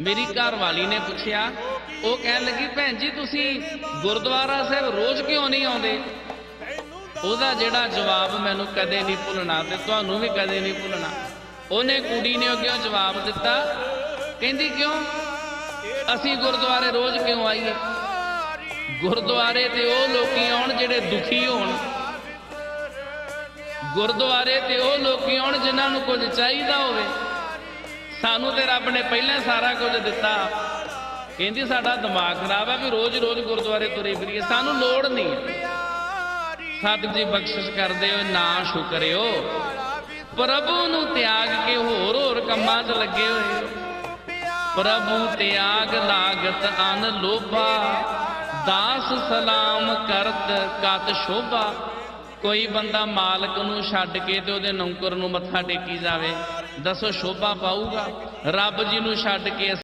ਮੇਰੀ ਘਰ ਵਾਲੀ ਨੇ ਪੁੱਛਿਆ, ਉਹ ਕਹਿਣ ਲੱਗੀ, ਭੈਣ ਜੀ, ਤੁਸੀਂ ਗੁਰਦੁਆਰਾ ਸਾਹਿਬ ਰੋਜ਼ ਕਿਉਂ ਨਹੀਂ ਆਉਂਦੇ? ਉਹਦਾ ਜਿਹੜਾ ਜਵਾਬ ਮੈਨੂੰ ਕਦੇ ਨਹੀਂ ਭੁੱਲਣਾ ਤੇ ਤੁਹਾਨੂੰ ਵੀ ਕਦੇ ਨਹੀਂ ਭੁੱਲਣਾ। ਉਹਨੇ ਕੁੜੀ ਨੇ ਅੱਗੇ ਜਵਾਬ ਦਿੱਤਾ, ਕਹਿੰਦੀ, ਕਿਉਂ? ਅਸੀਂ ਗੁਰਦੁਆਰੇ ਰੋਜ਼ ਕਿਉਂ ਆਈਏ? ਗੁਰਦੁਆਰੇ ਤੇ ਉਹ ਲੋਕੀ ਆਉਣ ਜਿਹੜੇ ਦੁਖੀ ਹੋਣ। ਗੁਰਦੁਆਰੇ ਤੇ ਉਹ ਲੋਕੀ ਆਉਣ ਜਿਨ੍ਹਾਂ ਨੂੰ ਕੁਝ ਚਾਹੀਦਾ ਹੋਵੇ। ਸਾਨੂੰ ਤੇ ਰੱਬ ਨੇ ਪਹਿਲਾਂ ਸਾਰਾ ਕੁਝ ਦਿੱਤਾ। ਕਹਿੰਦੀ ਸਾਡਾ ਦਿਮਾਗ ਖਰਾਬ ਹੈ ਵੀ ਰੋਜ਼-ਰੋਜ਼ ਗੁਰਦੁਆਰੇ ਤੁਰੇ ਫਿਰੀਏ, ਸਾਨੂੰ ਲੋੜ ਨਹੀਂ। ਹੈ ਸਤਿਗੁਰੂ ਜੀ ਬਖਸ਼ਿਸ਼ ਕਰਦੇ ਹੋ ਨਾ ਸ਼ੁਕਰਿਓ। ਪ੍ਰਭੂ ਨੂੰ ਤਿਆਗ ਕੇ ਹੋਰ ਹੋਰ ਕੰਮਾਂ 'ਚ ਲੱਗੇ ਹੋਏ। ਪ੍ਰਭੂ ਤਿਆਗ ਲਾਗਤ ਅਨ ਲੋਭਾ, ਦਾਸ ਸਲਾਮ ਕਰਤ ਕਤ ਸ਼ੋਭਾ। ਕੋਈ ਬੰਦਾ ਮਾਲਕ ਨੂੰ ਛੱਡ ਕੇ ਤੇ ਉਹਦੇ ਨੌਕਰ ਨੂੰ ਮੱਥਾ ਟੇਕੀ ਜਾਵੇ, ਦੱਸੋ ਸ਼ੋਭਾ ਪਾਊਗਾ? ਰੱਬ ਜੀ ਨੂੰ ਛੱਡ ਕੇ